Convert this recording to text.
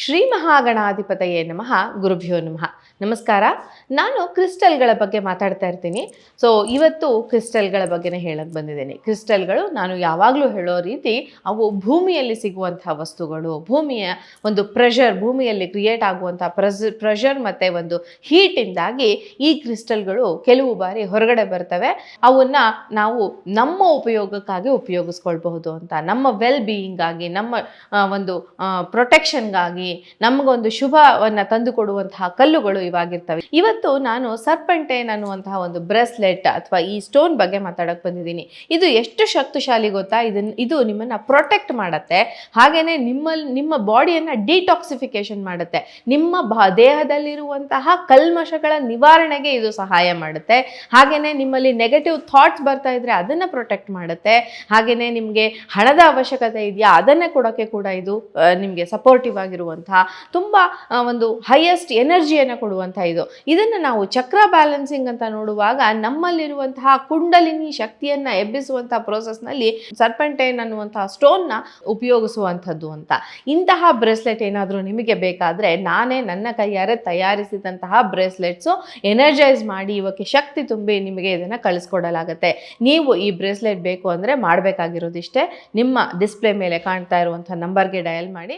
ಶ್ರೀ ಮಹಾಗಣಾಧಿಪತಯೇ ನಮಃ, ಗುರುಭ್ಯೋ ನಮಃ. ನಮಸ್ಕಾರ. ನಾನು ಕ್ರಿಸ್ಟಲ್ಗಳ ಬಗ್ಗೆ ಮಾತಾಡ್ತಾ ಇರ್ತೀನಿ. ಸೊ ಇವತ್ತು ಕ್ರಿಸ್ಟಲ್ಗಳ ಬಗ್ಗೆನೇ ಹೇಳಕ್ಕೆ ಬಂದಿದ್ದೀನಿ. ಕ್ರಿಸ್ಟಲ್ಗಳು ನಾನು ಯಾವಾಗಲೂ ಹೇಳೋ ರೀತಿ ಅವು ಭೂಮಿಯಲ್ಲಿ ಸಿಗುವಂಥ ವಸ್ತುಗಳು, ಭೂಮಿಯ ಒಂದು ಪ್ರೆಷರ್ ಭೂಮಿಯಲ್ಲಿ ಕ್ರಿಯೇಟ್ ಆಗುವಂಥ ಪ್ರೆಷರ್ ಮತ್ತು ಒಂದು ಹೀಟಿಂದಾಗಿ ಈ ಕ್ರಿಸ್ಟಲ್ಗಳು ಕೆಲವು ಬಾರಿ ಹೊರಗಡೆ ಬರ್ತವೆ. ಅವನ್ನ ನಾವು ನಮ್ಮ ಉಪಯೋಗಕ್ಕಾಗಿ ಉಪಯೋಗಿಸ್ಕೊಳ್ಬಹುದು ಅಂತ, ನಮ್ಮ ವೆಲ್ ಬೀಯಿಂಗಾಗಿ ನಮ್ಮ ಒಂದು ಪ್ರೊಟೆಕ್ಷನ್ಗಾಗಿ ನಮಗೊಂದು ಶುಭವನ್ನು ತಂದು ಕೊಡುವಂತಹ ಕಲ್ಲುಗಳು ಇವಾಗಿರ್ತವೆ. ಇವತ್ತು ನಾನು ಸರ್ಪಂಟೇನ್ ಅನ್ನುವಂತಹ ಒಂದು ಬ್ರೆಸ್ಲೆಟ್ ಅಥವಾ ಈ ಸ್ಟೋನ್ ಬಗ್ಗೆ ಮಾತಾಡಕ್ ಬಂದಿದ್ದೀನಿ. ಇದು ಎಷ್ಟು ಶಕ್ತಿಶಾಲಿ ಗೊತ್ತಾ? ಇದು ನಿಮ್ಮನ್ನ ಪ್ರೊಟೆಕ್ಟ್ ಮಾಡುತ್ತೆ. ಹಾಗೇನೆ ನಿಮ್ಮ ನಿಮ್ಮ ಬಾಡಿಯನ್ನ ಡಿಟಾಕ್ಸಿಫಿಕೇಶನ್ ಮಾಡುತ್ತೆ. ನಿಮ್ಮ ದೇಹದಲ್ಲಿರುವಂತಹ ಕಲ್ಮಶಗಳ ನಿವಾರಣೆಗೆ ಇದು ಸಹಾಯ ಮಾಡುತ್ತೆ. ಹಾಗೇನೆ ನಿಮ್ಮಲ್ಲಿ ನೆಗೆಟಿವ್ ಥಾಟ್ಸ್ ಬರ್ತಾ ಇದ್ರೆ ಅದನ್ನ ಪ್ರೊಟೆಕ್ಟ್ ಮಾಡುತ್ತೆ. ಹಾಗೇನೆ ನಿಮಗೆ ಹಣದ ಅವಶ್ಯಕತೆ ಇದೆಯಾ, ಅದನ್ನ ಕೊಡೋಕೆ ಕೂಡ ಇದು ನಿಮಗೆ ಸಪೋರ್ಟಿವ್ ಆಗಿರುವಂತಹ ತುಂಬಾ ಒಂದು ಹೈಯೆಸ್ಟ್ ಎನರ್ಜಿಯನ್ನು ಕೊಡುವಂಥ ಇದು. ಇದನ್ನು ನಾವು ಚಕ್ರ ಬ್ಯಾಲೆನ್ಸಿಂಗ್ ಅಂತ ನೋಡುವಾಗ ನಮ್ಮಲ್ಲಿರುವಂತಹ ಕುಂಡಲಿನಿ ಶಕ್ತಿಯನ್ನ ಎಬ್ಬಿಸುವಂತಹ ಪ್ರೋಸೆಸ್ನಲ್ಲಿ ಸರ್ಪೆಂಟೈನ್ ಅನ್ನುವಂತಹ ಸ್ಟೋನ್ನ ಉಪಯೋಗಿಸುವಂಥದ್ದು ಅಂತ. ಇಂತಹ ಬ್ರೇಸ್ಲೆಟ್ ಏನಾದರೂ ನಿಮಗೆ ಬೇಕಾದರೆ ನಾನೇ ನನ್ನ ಕೈಯಾರೆ ತಯಾರಿಸಿದಂತಹ ಬ್ರೇಸ್ಲೆಟ್ಸು ಎನರ್ಜೈಸ್ ಮಾಡಿ ಇವಕ್ಕೆ ಶಕ್ತಿ ತುಂಬಿ ನಿಮಗೆ ಇದನ್ನು ಕಳಿಸ್ಕೊಡಲಾಗುತ್ತೆ. ನೀವು ಈ ಬ್ರೇಸ್ಲೆಟ್ ಬೇಕು ಅಂದರೆ ಮಾಡಬೇಕಾಗಿರೋದಿಷ್ಟೇ. ನಿಮ್ಮ ಡಿಸ್ಪ್ಲೇ ಮೇಲೆ ಕಾಣ್ತಾ ಇರುವಂಥ ನಂಬರ್ಗೆ ಡಯಲ್ ಮಾಡಿ.